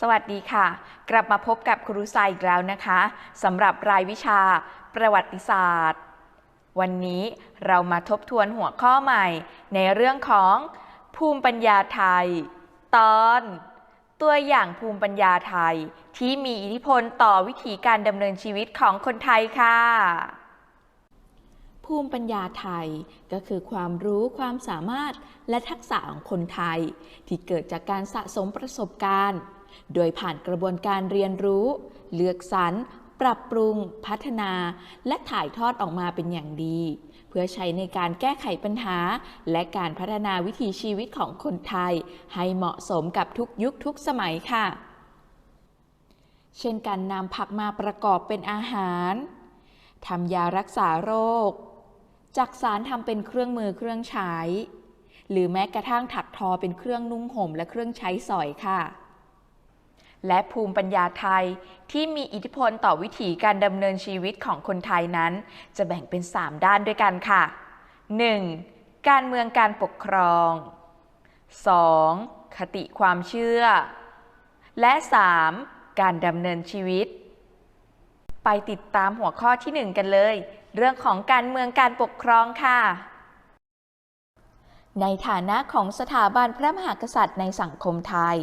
สวัสดีค่ะ กลับมาพบกับครูทรายอีกแล้วนะคะสำหรับรายวิชาประวัติศาสตร์ วันนี้เรามาทบทวนหัวข้อใหม่ ในเรื่องของภูมิปัญญาไทย ตอน ตัวอย่างภูมิปัญญาไทยที่มีอิทธิพลต่อวิถีการดำเนินชีวิตของคนไทยค่ะ ภูมิปัญญาไทยก็คือความรู้ความสามารถและทักษะของคนไทย ที่เกิดจากการสะสมประสบการณ์ โดยผ่านกระบวนการเรียนรู้ เลือกสรรปรับปรุง พัฒนา และถ่ายทอดออกมาเป็นอย่างดี เพื่อใช้ในการแก้ไขปัญหา และการพัฒนาวิถีชีวิตของคนไทย ให้เหมาะสมกับทุกยุคทุกสมัยค่ะ เช่นการนำผักมาประกอบเป็นอาหารทำยารักษาโรค จักสารทำเป็นเครื่องมือเครื่องใช้ หรือแม้กระทั่งถักทอเป็นเครื่องนุ่งห่มและเครื่องใช้สอยค่ะ และภูมิปัญญาไทยที่มีอิทธิพลต่อวิถีการดำเนินชีวิตของคนไทยนั้น จะแบ่งเป็น 3 ด้านด้วยกันค่ะ 1. การเมืองการปกครอง 2. คติความเชื่อ และ 3. การดำเนินชีวิต ไปติดตามหัวข้อที่ 1 กันเลย เรื่องของการเมืองการปกครองค่ะในฐานะของสถาบันพระมหากษัตริย์ในสังคมไทย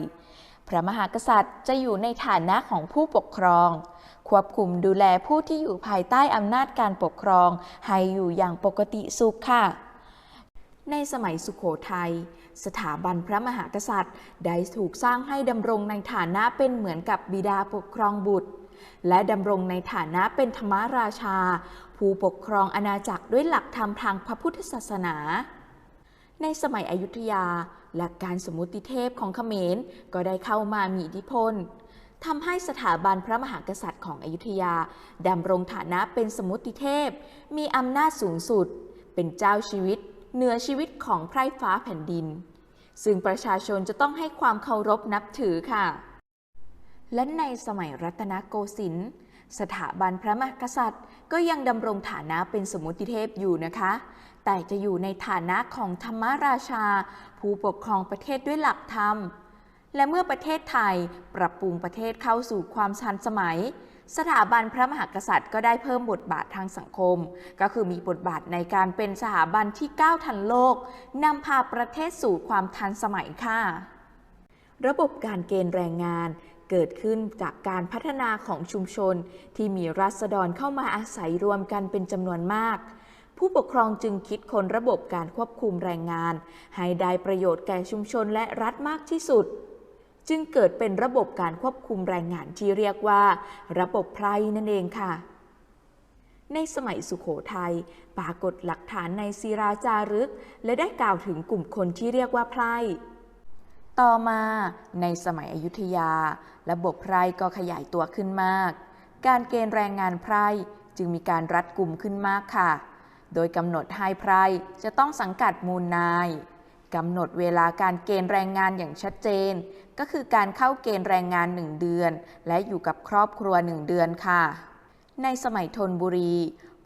ระมหากษัตริย์จะอยู่ในฐานะของผู้ปกครอง ควบคุมดูแลผู้ที่อยู่ภายใต้อำนาจการปกครอง ให้อยู่อย่างปกติสุขค่ะ ในสมัยสุขโขทัยสถาบันพระมหากษัตริย์ ได้ถูกสร้างให้ดำรงในฐานะเป็นเหมือนกับบิดาปกครองบุตร และดำรงในฐานะเป็นธรรมราชา ผู้ปกครองอาณาจักรด้วยหลักธรรมทางพระพุทธศาสนา ในสมัยอยุธยา หลักการสมมติเทพของเขมรก็ได้เข้ามามีอิทธิพลทำให้สถาบันพระมหากษัตริย์ของอยุธยาดำรงฐานะเป็นสมมติเทพ มีอำนาจสูงสุด เป็นเจ้าชีวิต เหนือชีวิตของไพร่ฟ้าแผ่นดิน ซึ่งประชาชนจะต้องให้ความเคารพนับถือค่ะ และในสมัยรัตนโกสินทร์ สถาบันพระมหากษัตริย์ ก็ยังดำรงฐานะเป็นสมมติเทพอยู่นะคะ แต่จะอยู่ในฐานะของธรรมราชา ผู้ปกครองประเทศด้วยหลักธรรม และเมื่อประเทศไทยปรับปรุงประเทศเข้าสู่ความชันสมัย สถาบันพระมหากษัตริย์ก็ได้เพิ่มบทบาททางสังคม ก็คือมีบทบาทในการเป็นสถาบันที่ก้าวทันโลกนำพาประเทศสู่ความทันสมัยค่ะระบบการเกณฑ์แรงงาน เกิดขึ้นจากการพัฒนาของชุมชน ที่มีรัษฎรเข้ามาอาศัยรวมกันเป็นจำนวนมาก ผู้ปกครองจึงคิดค้นระบบการควบคุมแรงงาน ให้ได้ประโยชน์แก่ชุมชนและรัฐมากที่สุด จึงเกิดเป็นระบบการควบคุมแรงงานที่เรียกว่า ระบบไพรนั่นเองค่ะในสมัยสุขโขทัยปรากฏหลักฐานในศิราจารึก และได้กล่าวถึงกลุ่มคนที่เรียกว่าไพร ต่อมาในสมัยอยุธยา ระบบไพรก็ขยายตัวขึ้นมาก การเกณฑ์แรงงานไพรจึงมีการรัดกลุ่มขึ้นมากค่ะ โดยกำหนดให้ไพรจะต้องสังกัดมูลนายกำหนดเวลาการเกณฑ์แรงงานอย่างชัดเจน ก็คือการเข้าเกณฑ์แรงงาน 1 เดือน และอยู่กับครอบครัว 1 เดือนค่ะ ในสมัยธนบุรี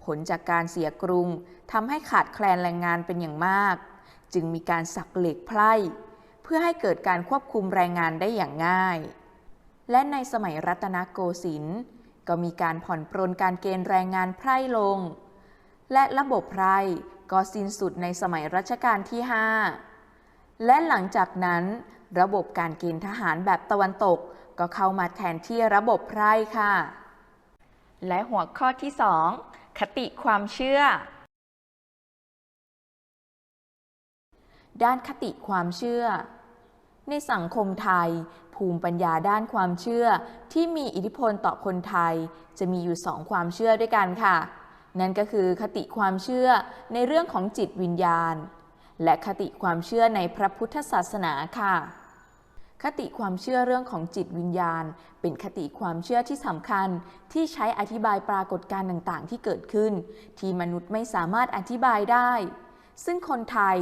ผลจากการเสียกรุงทำให้ขาดแคลนแรงงานเป็นอย่างมาก จึงมีการสักเหล็กไพร่ เพื่อให้เกิดการควบคุมแรงงานได้อย่างง่าย และในสมัยรัตนโกสินทร์ก็มีการผ่อนปรนการเกณฑ์แรงงานไพร่ลง และระบบไพร่ก็สิ้นสุดในสมัยรัชกาลที่ 5 และหลังจากนั้น ระบบการเกณฑ์ทหารแบบตะวันตกก็เข้ามาแทนที่ระบบไพร่ค่ะ และหัวข้อที่ 2 คติความเชื่อ ด้านคติความเชื่อ ในสังคมไทย ภูมิปัญญาด้านความเชื่อ ที่มีอิทธิพลต่อคนไทย จะมีอยู่สองความเชื่อด้วยกันค่ะ นั่นก็คือคติความเชื่อในเรื่องของจิตวิญญาณ และคติความเชื่อในพระพุทธศาสนาค่ะ คติความเชื่อเรื่องของจิตวิญญาณ เป็นคติความเชื่อที่สำคัญที่ใช้อธิบายปรากฏการณ์ต่างๆ ที่เกิดขึ้น ที่มนุษย์ไม่สามารถอธิบายได้ซึ่งคนไทย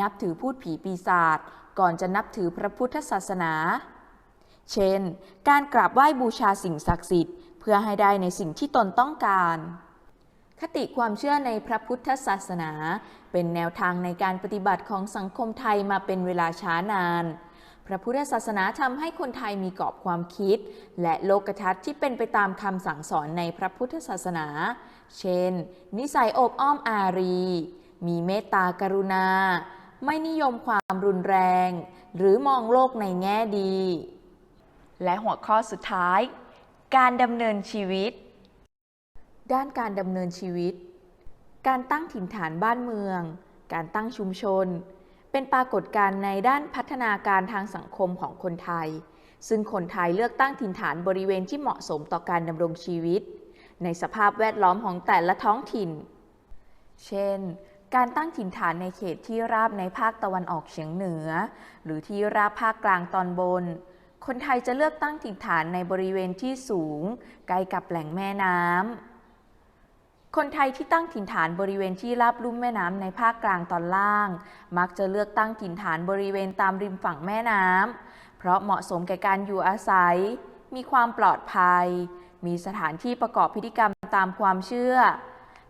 นับถือพูดผีปีศาจ ก่อนจะนับถือพระพุทธศาสนา เช่น การกราบไหว้บูชาสิ่งศักดิ์สิทธิ์ เพื่อให้ได้ในสิ่งที่ตนต้องการ คติความเชื่อในพระพุทธศาสนา เป็นแนวทางในการปฏิบัติของสังคมไทยมาเป็นเวลาช้านาน พระพุทธศาสนาทำให้คนไทยมีกรอบความคิด และโลกทัศน์ที่เป็นไปตามคำสั่งสอนในพระพุทธศาสนา เช่น นิสัยอบอ้อมอารี มีเมตตากรุณา ไม่นิยมความรุนแรง หรือมองโลกในแง่ดี และหัวข้อสุดท้าย การดำเนินชีวิต ด้านการดำเนินชีวิต การตั้งถิ่นฐานบ้านเมือง การตั้งชุมชน เป็นปรากฏการณ์ในด้านพัฒนาการทางสังคมของคนไทย ซึ่งคนไทยเลือกตั้งถิ่นฐานบริเวณที่เหมาะสมต่อการดำรงชีวิต ในสภาพแวดล้อมของแต่ละท้องถิ่น เช่น การตั้งถิ่นฐานในเขตที่ราบในภาคตะวันออกเฉียงเหนือ หรือที่ราบภาคกลางตอนบน คนไทยจะเลือกตั้งถิ่นฐานในบริเวณที่สูง ใกล้กับแหล่งแม่น้ำ คนไทยที่ตั้งถิ่นฐานบริเวณที่ราบลุ่มแม่น้ำในภาคกลางตอนล่าง มักจะเลือกตั้งถิ่นฐานบริเวณตามริมฝั่งแม่น้ำ เพราะเหมาะสมแก่การอยู่อาศัย มีความปลอดภัย มีสถานที่ประกอบพิธีกรรมตามความเชื่อ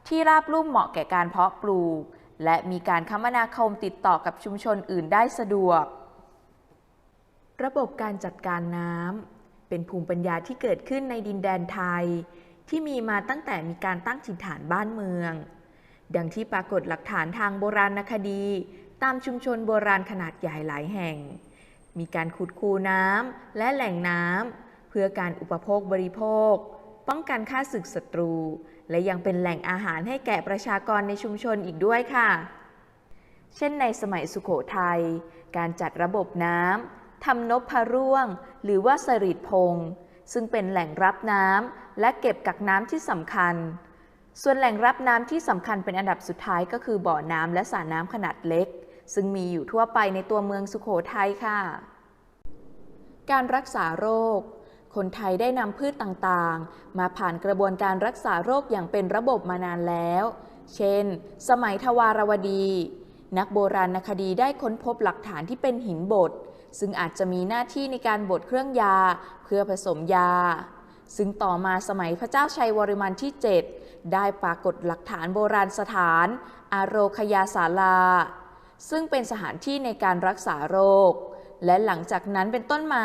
ที่ราบลุ่มเหมาะแก่การเพาะปลูก และมีการคมนาคมติดต่อกับชุมชนอื่นได้สะดวก ระบบการจัดการน้ำเป็นภูมิปัญญาที่เกิดขึ้นในดินแดนไทย ที่มีมาตั้งแต่มีการตั้งถิ่นฐานบ้านเมือง ดังที่ปรากฏหลักฐานทางโบราณคดี ตามชุมชนโบราณขนาดใหญ่หลายแห่ง มีการขุดคูน้ำและแหล่งน้ำเพื่อการอุปโภคบริโภค ป้องกันค่าศึกศัตรู และยังเป็นแหล่งอาหารให้แก่ประชากรในชุมชนอีกด้วยค่ะ เช่นในสมัยสุขโขทยัย การจัดระบบน้ำทำนพพะร่วง หรือว่าสริดพง ซึ่งเป็นแหล่งรับน้ำและเก็บกักน้ำที่สำคัญ ส่วนแหล่งรับน้ำที่สำคัญเป็นอันดับสุดท้ายก็คือบ่อน้ำและสระน้ำขนาดเล็ก ซึ่งมีอยู่ทั่วไปในตัวเมืองสุขโขทัยค่ะ การรักษาโรค คนไทยได้นำพืชต่างๆ มาผ่านกระบวนการรักษาโรคอย่างเป็นระบบมานานแล้ว เช่น สมัยทวารวดี นักโบราณคดีได้ค้นพบหลักฐานที่เป็นหินบด ซึ่งอาจจะมีหน้าที่ในการบดเครื่องยา เพื่อผสมยา ซึ่งต่อมาสมัยพระเจ้าชัยวรมันที่ 7 ได้ปรากฏหลักฐานโบราณสถาน อาโรคยาศาลา ซึ่งเป็นสถานที่ในการรักษาโรคและหลังจากนั้นเป็นต้นมา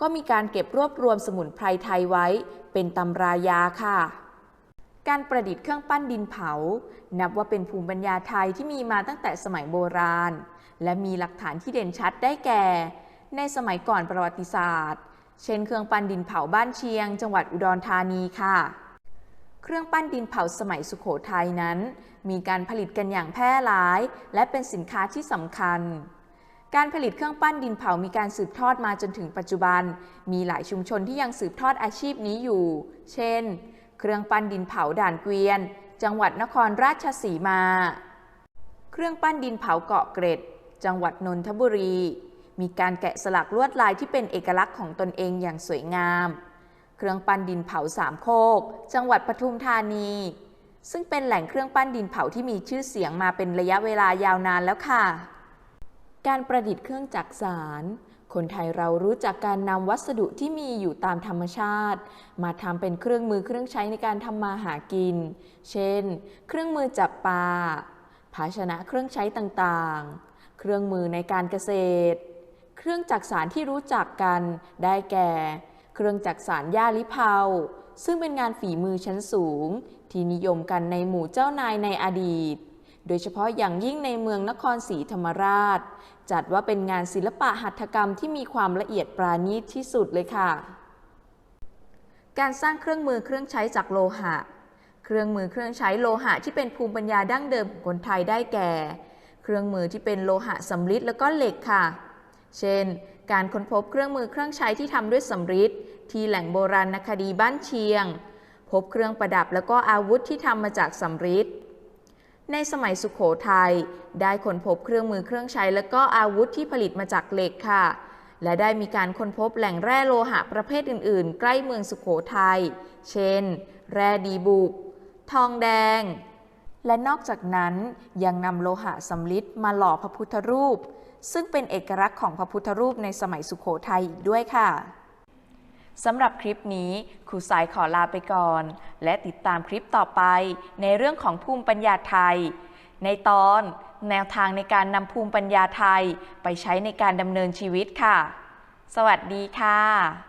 ก็มีการเก็บรวบรวมสมุนไพรไทยไว้ เป็นตำรายาค่ะ การประดิษฐ์เครื่องปั้นดินเผา นับว่าเป็นภูมิปัญญาไทยที่มีมาตั้งแต่สมัยโบราณ และมีหลักฐานที่เด่นชัดได้แก่ ในสมัยก่อนประวัติศาสตร์ เช่นเครื่องปั้นดินเผาบ้านเชียง จังหวัดอุดรธานีค่ะเครื่องปั้นดินเผาสมัยสุขโขทัยนั้น มีการผลิตกันอย่างแพร่หลาย และเป็นสินค้าที่สำคัญ การผลิตเครื่องปั้นดินเผามีการสืบทอดมาจนถึงปัจจุบัน มีหลายชุมชนที่ยังสืบทอดอาชีพนี้อยู่ เช่น เครื่องปั้นดินเผาด่านเกวียน จังหวัดนครราชสีมา เครื่องปั้นดินเผาเกาะเกร็ด จังหวัดนนทบุรี มีการแกะสลักลวดลายที่เป็นเอกลักษณ์ของตนเองอย่างสวยงาม เครื่องปั้นดินเผาสามโคก จังหวัดปทุมธานี ซึ่งเป็นแหล่งเครื่องปั้นดินเผาที่มีชื่อเสียงมาเป็นระยะเวลายาวนานแล้วค่ะ การประดิษฐ์เครื่องจักสานคนไทยเรารู้จักการนำวัสดุที่มีอยู่ตามธรรมชาติ มาทำเป็นเครื่องมือเครื่องใช้ในการทำมาหากิน เช่น เครื่องมือจับปลา ภาชนะเครื่องใช้ต่างๆ เครื่องมือในการเกษตร เครื่องจักสานที่รู้จักกันได้แก่ เครื่องจักสานย่าลิเผาซึ่งเป็นงานฝีมือชั้นสูง ที่นิยมกันในหมู่เจ้านายในอดีต โดยเฉพาะอย่างยิ่งในเมืองนครศรีธรรมราช จัดว่าเป็นงานศิลปะหัตถกรรมที่มีความละเอียดปราณีตที่สุดเลยค่ะ การสร้างเครื่องมือเครื่องใช้จากโลหะ เครื่องมือเครื่องใช้โลหะที่เป็นภูมิปัญญาดั้งเดิมของคนไทยได้แก่ เครื่องมือที่เป็นโลหะสำริดแล้วก็เหล็กค่ะ เช่น การค้นพบเครื่องมือเครื่องใช้ที่ทำด้วยสำริดที่แหล่งโบราณคดีบ้านเชียง พบเครื่องประดับแล้วก็อาวุธที่ทำมาจากสำริด ในสมัยสุขโขทัยได้ค้นพบเครื่องมือเครื่องใช้และก็อาวุธที่ผลิตมาจากเหล็กค่ะ และได้มีการค้นพบแหล่งแร่โลหะประเภทอื่น ๆ ใกล้เมืองสุขโขทัย เช่น แร่ดีบุก ทองแดง และนอกจากนั้นยังนำโลหะสำริดมาหล่อพระพุทธรูป ซึ่งเป็นเอกลักษณ์ของพระพุทธรูปในสมัยสุขโขทัยอีกด้วยค่ะ สำหรับคลิปนี้ครูสายขอลาไปก่อน และติดตามคลิปต่อไปในเรื่องของภูมิปัญญาไทย ในตอนแนวทางในการนำภูมิปัญญาไทยไปใช้ในการดำเนินชีวิตค่ะ สวัสดีค่ะ